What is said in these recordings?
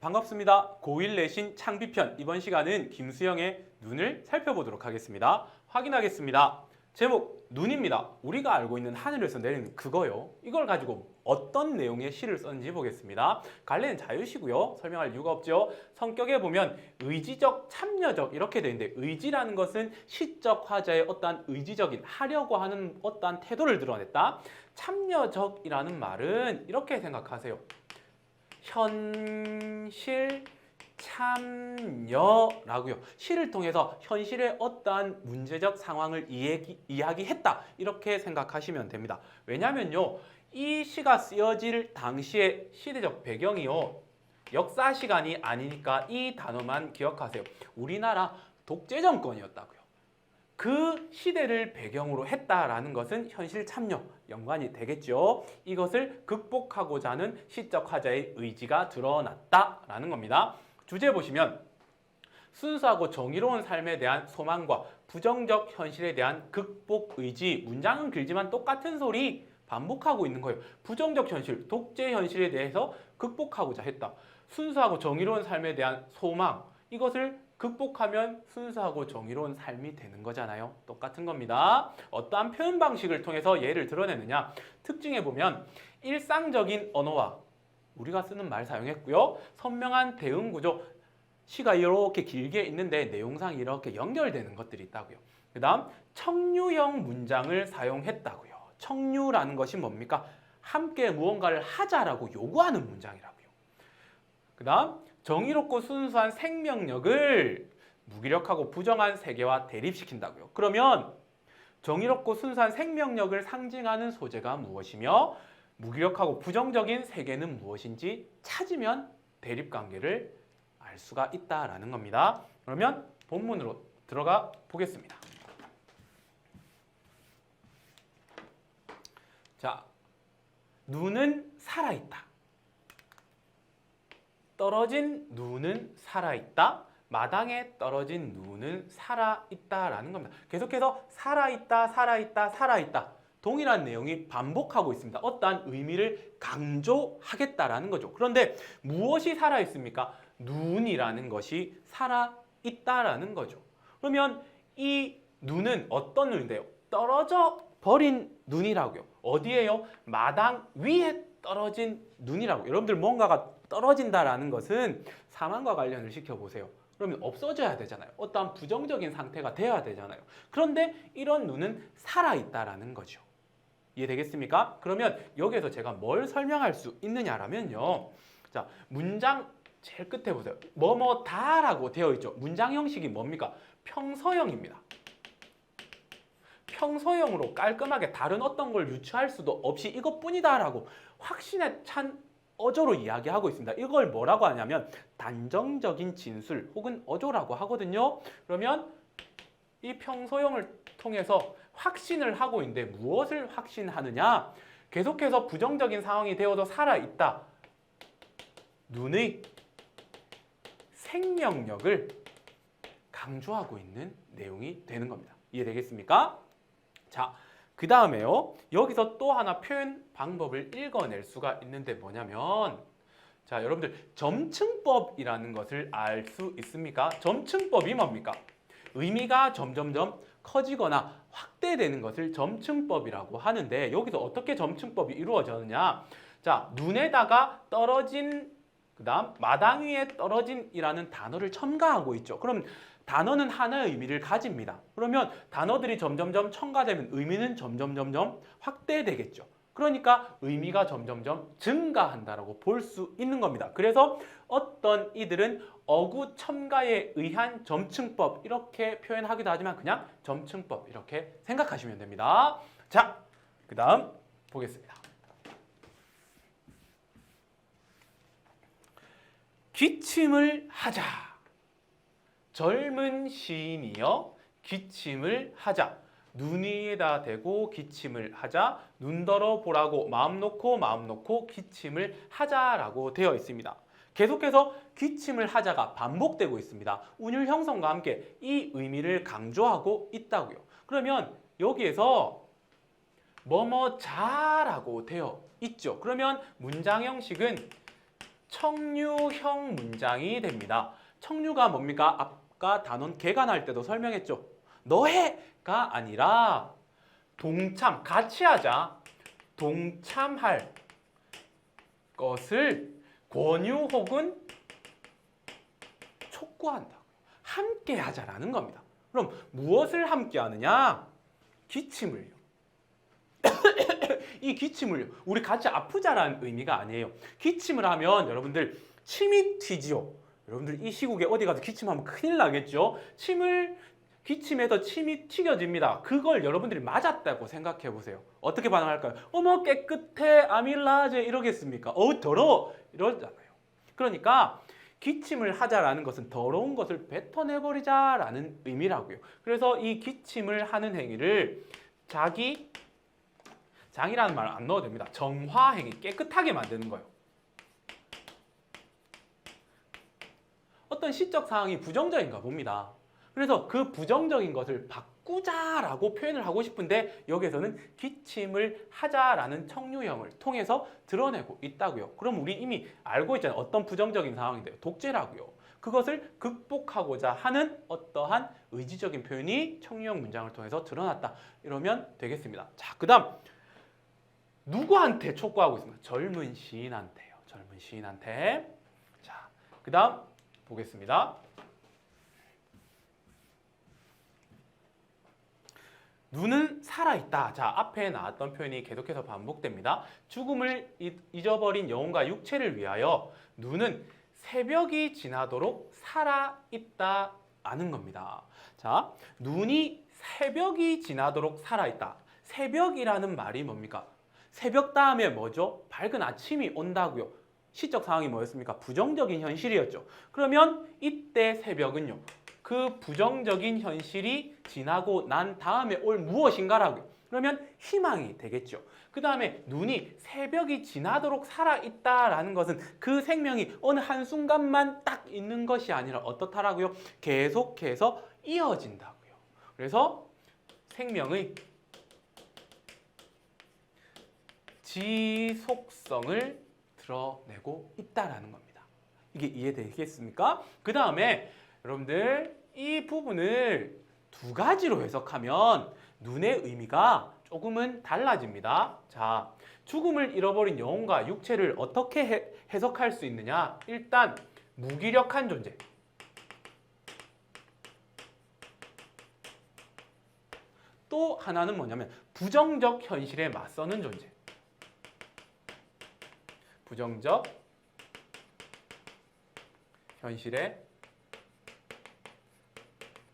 반갑습니다. 고1 내신 창비편 이번 시간은 김수영의 눈을 살펴보도록 하겠습니다. 확인하겠습니다. 제목 눈입니다. 우리가 알고 있는 하늘에서 내리는 그거요. 이걸 가지고 어떤 내용의 시를 썼는지 보겠습니다. 갈래는 자유시고요. 설명할 이유가 없죠. 성격에 보면 의지적, 참여적 이렇게 되는데 의지라는 것은 시적 화자의 어떠한 의지적인 하려고 하는 어떠한 태도를 드러냈다. 참여적이라는 말은 이렇게 생각하세요. 현실 참여라고요. 시를 통해서 현실의 어떠한 문제적 상황을 이야기, 이야기했다. 이렇게 생각하시면 됩니다. 왜냐면요. 이 시가 쓰여질 당시의 시대적 배경이요. 역사 시간이 아니니까 이 단어만 기억하세요. 우리나라 독재 정권이었다고요. 그 시대를 배경으로 했다라는 것은 현실 참여 연관이 되겠죠. 이것을 극복하고자 하는 시적 화자의 의지가 드러났다라는 겁니다. 주제 보시면 순수하고 정의로운 삶에 대한 소망과 부정적 현실에 대한 극복 의지 문장은 길지만 똑같은 소리 반복하고 있는 거예요. 부정적 현실, 독재 현실에 대해서 극복하고자 했다. 순수하고 정의로운 삶에 대한 소망 이것을 극복하면 순수하고 정의로운 삶이 되는 거잖아요. 똑같은 겁니다. 어떠한 표현 방식을 통해서 예를 드러내느냐? 특징에 보면 일상적인 언어와 우리가 쓰는 말 사용했고요. 선명한 대응 구조 시가 이렇게 길게 있는데 내용상 이렇게 연결되는 것들이 있다고요. 그 다음 청류형 문장을 사용했다고요. 청류라는 것이 뭡니까? 함께 무언가를 하자라고 요구하는 문장이라고요. 그 다음 정의롭고 순수한 생명력을 무기력하고 부정한 세계와 대립시킨다고요. 그러면 정의롭고 순수한 생명력을 상징하는 소재가 무엇이며 무기력하고 부정적인 세계는 무엇인지 찾으면 대립 관계를 알 수가 있다라는 겁니다. 그러면 본문으로 들어가 보겠습니다. 자, 눈은 살아있다. 떨어진 눈은 살아있다. 마당에 떨어진 눈은 살아있다라는 겁니다. 계속해서 살아있다, 살아있다, 살아있다. 동일한 내용이 반복하고 있습니다. 어떠한 의미를 강조하겠다라는 거죠. 그런데 무엇이 살아있습니까? 눈이라는 것이 살아있다라는 거죠. 그러면 이 눈은 어떤 눈인데요? 떨어져 버린 눈이라고요. 어디에요? 마당 위에 떨어진 눈이라고. 여러분들 뭔가가 떨어진다라는 것은 사망과 관련을 시켜보세요. 그러면 없어져야 되잖아요. 어떠한 부정적인 상태가 되어야 되잖아요. 그런데 이런 눈은 살아있다라는 거죠. 이해되겠습니까? 그러면 여기에서 제가 뭘 설명할 수 있느냐라면요. 자, 문장 제일 끝에 보세요. 뭐뭐 다라고 되어 있죠. 문장 형식이 뭡니까? 평서형입니다. 평소형으로 깔끔하게 다른 어떤 걸 유추할 수도 없이 이것뿐이다라고 확신에 찬 어조로 이야기하고 있습니다. 이걸 뭐라고 하냐면 단정적인 진술 혹은 어조라고 하거든요. 그러면 이 평소형을 통해서 확신을 하고 있는데 무엇을 확신하느냐? 계속해서 부정적인 상황이 되어도 살아있다. 눈의 생명력을 강조하고 있는 내용이 되는 겁니다. 이해되겠습니까? 자, 그 다음에요. 여기서 또 하나 표현 방법을 읽어낼 수가 있는데 뭐냐면 자, 여러분들 점층법이라는 것을 알 수 있습니까? 점층법이 뭡니까? 의미가 점점점 커지거나 확대되는 것을 점층법이라고 하는데 여기서 어떻게 점층법이 이루어졌느냐? 자, 눈에다가 떨어진 그 다음 마당 위에 떨어진이라는 단어를 첨가하고 있죠. 그럼 단어는 하나의 의미를 가집니다. 그러면 단어들이 점점점 첨가되면 의미는 점점점점 확대되겠죠. 그러니까 의미가 점점점 증가한다라고 볼 수 있는 겁니다. 그래서 어떤 이들은 어구 첨가에 의한 점층법 이렇게 표현하기도 하지만 그냥 점층법 이렇게 생각하시면 됩니다. 자, 그 다음 보겠습니다. 기침을 하자. 젊은 시인이여 기침을 하자. 눈 위에다 대고 기침을 하자. 눈더러 보라고 마음 놓고 마음 놓고 기침을 하자라고 되어 있습니다. 계속해서 기침을 하자가 반복되고 있습니다. 운율 형성과 함께 이 의미를 강조하고 있다고요. 그러면 여기에서 뭐뭐 자라고 되어 있죠. 그러면 문장 형식은 청류형 문장이 됩니다. 청류가 뭡니까? 아까 단원 개관할 때도 설명했죠. 너해가 아니라 동참, 같이 하자. 동참할 것을 권유 혹은 촉구한다. 함께 하자라는 겁니다. 그럼 무엇을 함께 하느냐? 기침을요. 이 기침을요. 우리 같이 아프자라는 의미가 아니에요. 기침을 하면 여러분들 침이 튀지요. 여러분들 이 시국에 어디 가서 기침하면 큰일 나겠죠. 침을 기침해서 침이 튀겨집니다. 그걸 여러분들이 맞았다고 생각해 보세요. 어떻게 반응할까요? 어머 깨끗해 아밀라제 이러겠습니까? 어우 더러워 이러잖아요. 그러니까 기침을 하자라는 것은 더러운 것을 뱉어내버리자라는 의미라고요. 그래서 이 기침을 하는 행위를 자기 장이라는 말 안 넣어도 됩니다. 정화 행위 깨끗하게 만드는 거예요. 어떤 시적 상황이 부정적인가 봅니다. 그래서 그 부정적인 것을 바꾸자라고 표현을 하고 싶은데 여기에서는 기침을 하자라는 청유형을 통해서 드러내고 있다고요. 그럼 우리 이미 알고 있잖아요. 어떤 부정적인 상황인데요. 독재라고요. 그것을 극복하고자 하는 어떠한 의지적인 표현이 청유형 문장을 통해서 드러났다. 이러면 되겠습니다. 자, 그 다음 누구한테 촉구하고 있습니까? 젊은 시인한테요. 젊은 시인한테. 자, 그 다음 보겠습니다. 눈은 살아있다. 자, 앞에 나왔던 표현이 계속해서 반복됩니다. 죽음을 잊- 잊어버린 영혼과 육체를 위하여 눈은 새벽이 지나도록 살아있다. 아는 겁니다. 자, 눈이 새벽이 지나도록 살아있다. 새벽이라는 말이 뭡니까? 새벽 다음에 뭐죠? 밝은 아침이 온다고요. 시적 상황이 뭐였습니까? 부정적인 현실이었죠. 그러면 이때 새벽은요. 그 부정적인 현실이 지나고 난 다음에 올 무엇인가라고요. 그러면 희망이 되겠죠. 그 다음에 눈이 새벽이 지나도록 살아있다라는 것은 그 생명이 어느 한순간만 딱 있는 것이 아니라 어떻다라고요? 계속해서 이어진다고요. 그래서 생명의 지속성을 드러내고 있다라는 겁니다. 이게 이해되겠습니까? 그 다음에 여러분들 이 부분을 두 가지로 해석하면 눈의 의미가 조금은 달라집니다. 자, 죽음을 잃어버린 영혼과 육체를 어떻게 해, 해석할 수 있느냐? 일단 무기력한 존재. 또 하나는 뭐냐면 부정적 현실에 맞서는 존재. 부정적 현실에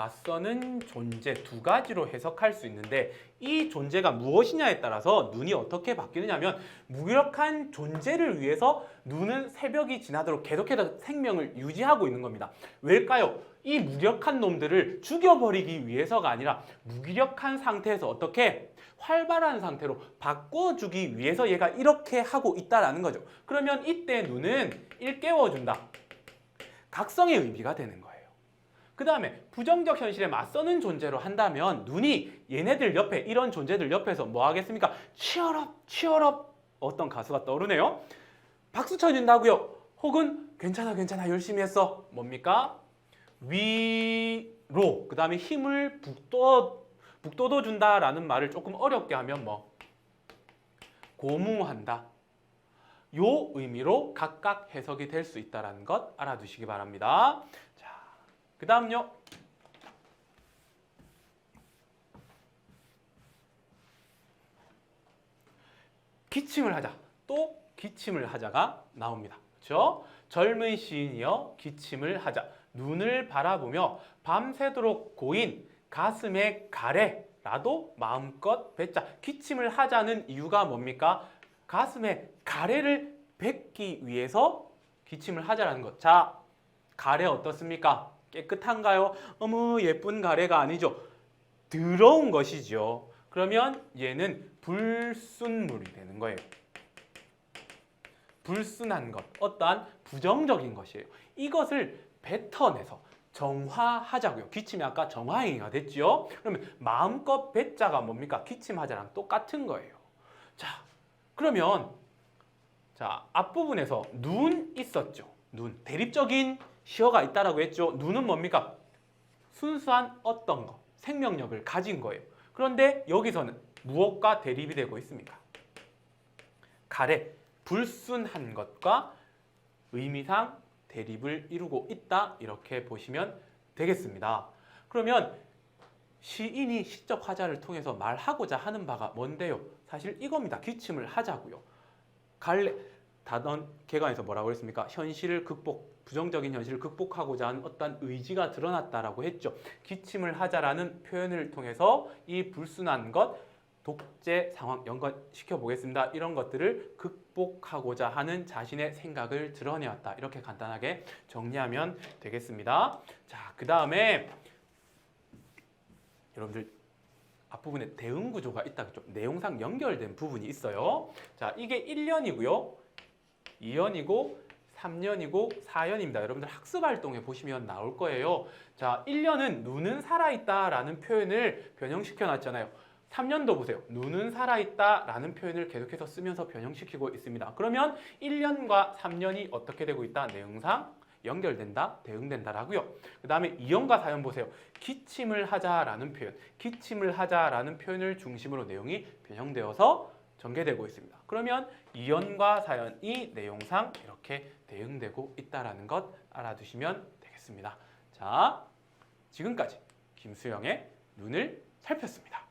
맞서는 존재 두 가지로 해석할 수 있는데 이 존재가 무엇이냐에 따라서 눈이 어떻게 바뀌느냐면 무기력한 존재를 위해서 눈은 새벽이 지나도록 계속해서 생명을 유지하고 있는 겁니다. 왜일까요? 이 무력한 놈들을 죽여버리기 위해서가 아니라 무기력한 상태에서 어떻게 활발한 상태로 바꿔주기 위해서 얘가 이렇게 하고 있다라는 거죠. 그러면 이때 눈은 일깨워준다. 각성의 의미가 되는 거예요. 그 다음에 부정적 현실에 맞서는 존재로 한다면 눈이 얘네들 옆에 이런 존재들 옆에서 뭐 하겠습니까? 치얼업 치얼업 어떤 가수가 떠오르네요. 박수 쳐준다고요. 혹은 괜찮아 괜찮아 열심히 했어. 뭡니까? 위로 그 다음에 힘을 북돋 북돋워 준다라는 말을 조금 어렵게 하면 뭐 고무한다. 요 의미로 각각 해석이 될 수 있다라는 것 알아두시기 바랍니다. 자, 그 다음요. 기침을 하자. 또 기침을 하자가 나옵니다. 그렇죠? 젊은 시인이여 기침을 하자. 눈을 바라보며 밤새도록 고인 가슴에 가래라도 마음껏 뱉자. 기침을 하자는 이유가 뭡니까? 가슴에 가래를 뱉기 위해서 기침을 하자라는 것. 자, 가래 어떻습니까? 깨끗한가요? 어머 예쁜 가래가 아니죠. 더러운 것이죠. 그러면 얘는 불순물이 되는 거예요. 불순한 것, 어떠한 부정적인 것이에요. 이것을 뱉어내서 정화하자고요. 기침이 아까 정화행위가 됐죠. 그러면 마음껏 뱉자가 뭡니까? 기침하자랑 똑같은 거예요. 자, 그러면 자, 앞부분에서 눈 있었죠. 눈. 대립적인 시어가 있다라고 했죠. 눈은 뭡니까? 순수한 어떤 거, 생명력을 가진 거예요. 그런데 여기서는 무엇과 대립이 되고 있습니까? 가래, 불순한 것과 의미상 대립을 이루고 있다. 이렇게 보시면 되겠습니다. 그러면 시인이 시적 화자를 통해서 말하고자 하는 바가 뭔데요? 사실 이겁니다. 기침을 하자고요. 갈래 다던 개관에서 뭐라고 그랬습니까? 현실을 극복, 부정적인 현실을 극복하고자 하는 어떤 의지가 드러났다라고 했죠. 기침을 하자라는 표현을 통해서 이 불순한 것, 독재 상황 연관시켜 보겠습니다. 이런 것들을 극복하고자 하는 자신의 생각을 드러내었다. 이렇게 간단하게 정리하면 되겠습니다. 자, 그 다음에 여러분들 앞부분에 대응 구조가 있다 그죠? 내용상 연결된 부분이 있어요. 자, 이게 1년이고요. 2년이고 3년이고 4년입니다. 여러분들 학습 활동에 보시면 나올 거예요. 자, 1년은 눈은 살아있다라는 표현을 변형시켜 놨잖아요. 3년도 보세요. 눈은 살아있다 라는 표현을 계속해서 쓰면서 변형시키고 있습니다. 그러면 1년과 3년이 어떻게 되고 있다? 내용상 연결된다, 대응된다라고요. 그 다음에 2년과 4년 보세요. 기침을 하자라는 표현, 기침을 하자라는 표현을 중심으로 내용이 변형되어서 전개되고 있습니다. 그러면 2연과 4연이 내용상 이렇게 대응되고 있다라는 것 알아두시면 되겠습니다. 자, 지금까지 김수영의 눈을 살폈습니다.